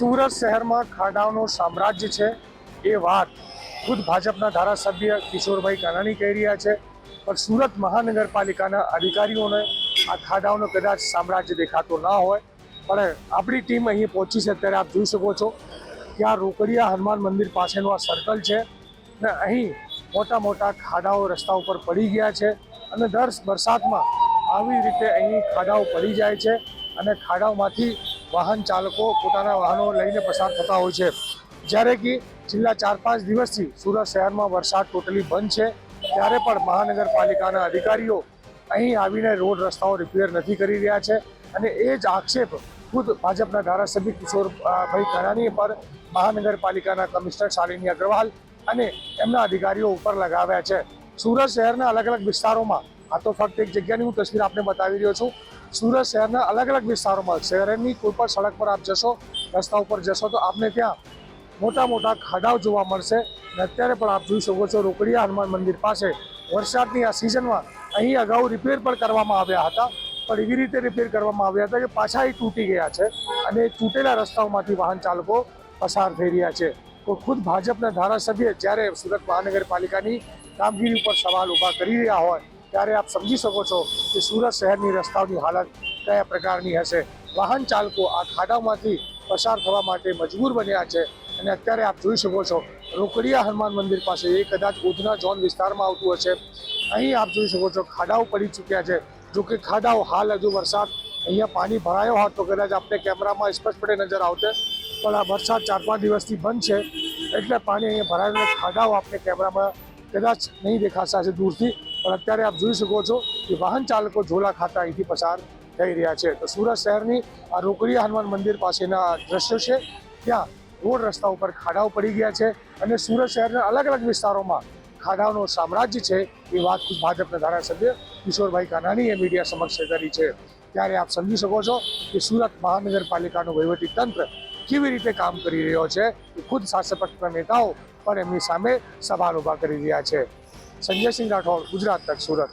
સુરત શહેરમાં ખાડાઓનું સામ્રાજ્ય છે. એ વાત ખુદ ભાજપના ધારાસભ્ય કિશોરભાઈ કાનાણી કહી રહ્યા છે. પણ સુરત મહાનગરપાલિકાના અધિકારીઓને આ ખાડાઓનો કદાચ સામ્રાજ્ય દેખાતો ના હોય. પણ આપણી ટીમ અહીં પહોંચી છે ત્યારે આપ જોઈ શકો છો કે આ રોકડિયા હનુમાન મંદિર પાસેનું આ સર્કલ છે. ને અહીં મોટા મોટા ખાડાઓ રસ્તા ઉપર પડી ગયા છે અને દર વરસાદમાં આવી રીતે અહીં ખાડાઓ પડી જાય છે. અને ખાડાઓમાંથી વાહન ચાલકો પોતાના વાહનો લઈને પસાર થતા હોય છે. જ્યારે કે છેલ્લા ચાર પાંચ દિવસથી સુરત શહેરમાં વરસાદ ટોટલી બંધ છે. ત્યારે પણ મહાનગરપાલિકાના અધિકારીઓ અહીં આવીને રોડ રસ્તાઓ રિપેર નથી કરી રહ્યા છે. અને એ જ આક્ષેપ ખુદ ભાજપના ધારાસભ્ય કિશોરભાઈ કરાણી પર મહાનગરપાલિકાના કમિશનર શાલિની અગ્રવાલ અને એમના અધિકારીઓ ઉપર લગાવ્યા છે. સુરત શહેરના અલગ અલગ વિસ્તારોમાં, આ તો ફક્ત એક જગ્યાની હું તસવીર આપને બતાવી રહ્યો છું સુરત શહેરના અલગ અલગ વિસ્તારોમાં શહેરની કોઈ પણ સડક પર આપ જશો, રસ્તા ઉપર જશો તો આપને ત્યાં મોટા મોટા ખાડાઓ જોવા મળશે અને અત્યારે પણ આપ જોઈ શકો છો રોકડિયા હનુમાન મંદિર પાસે વરસાદની આ સિઝનમાં અહીં અગાઉ રિપેર પણ કરવામાં આવ્યા હતા, પણ એવી રીતે રિપેર કરવામાં આવ્યા હતા કે પાછા એ તૂટી ગયા છે અને તૂટેલા રસ્તાઓમાંથી વાહન ચાલકો પસાર થઈ રહ્યા છે. તો ખુદ ભાજપના ધારાસભ્ય જ્યારે સુરત મહાનગરપાલિકાની કામગીરી ઉપર સવાલ ઊભા કરી રહ્યા હોય ત્યારે આપ સમજી શકો છો કે સુરત શહેરની રસ્તાઓની હાલત કયા પ્રકારની હશે. વાહન ચાલકો આ ખાડામાંથી પસાર થવા માટે મજબૂર બન્યા છે અને અત્યારે આપ જોઈ શકો છો, રોકડિયા હનુમાન મંદિર પાસે એ કદાચ ઉધના ઝોન વિસ્તારમાં આવતું હશે. અહીં આપ જોઈ શકો છો ખાડાઓ પડી ચૂક્યા છે. જો કે ખાડાઓ હાલ હજુ વરસાદ, અહીંયા પાણી ભરાયો હોત તો કદાચ આપણે કેમેરામાં સ્પષ્ટપણે નજર આવતે. પણ આ વરસાદ ચાર પાંચ દિવસથી બંધ છે, એટલે પાણી અહીંયા ભરાયેલું ખાડાઓ આપણે કેમેરામાં કદાચ નહીં દેખાશે દૂરથી પણ અત્યારે આપ જોઈ શકો છો કે વાહન ચાલકો ઝોલા ખાતા અહીંથી પસાર થઈ રહ્યા છે. તો સુરત શહેરની આ રોકડીયા હનુમાન મંદિર પાસેના દ્રશ્યો છે. ત્યાં રોડ રસ્તા ઉપર ખાડાઓ પડી ગયા છે અને સુરત શહેરના અલગ અલગ વિસ્તારોમાં ખાડાઓનો સામ્રાજ્ય છે એ વાત ખુદ ભાજપના ધારાસભ્ય કિશોરભાઈ કાનાણીએ મીડિયા સમક્ષ કરી છે. ત્યારે આપ સમજી શકો છો કે સુરત મહાનગરપાલિકાનું વહીવટી તંત્ર કેવી રીતે કામ કરી રહ્યો છે ખુદ શાસક પક્ષના નેતાઓ પણ એમની સામે સવાલ ઊભા કરી રહ્યા છે. સંજયસિંહ રાઠોડ ગુજરાત તક સુરત.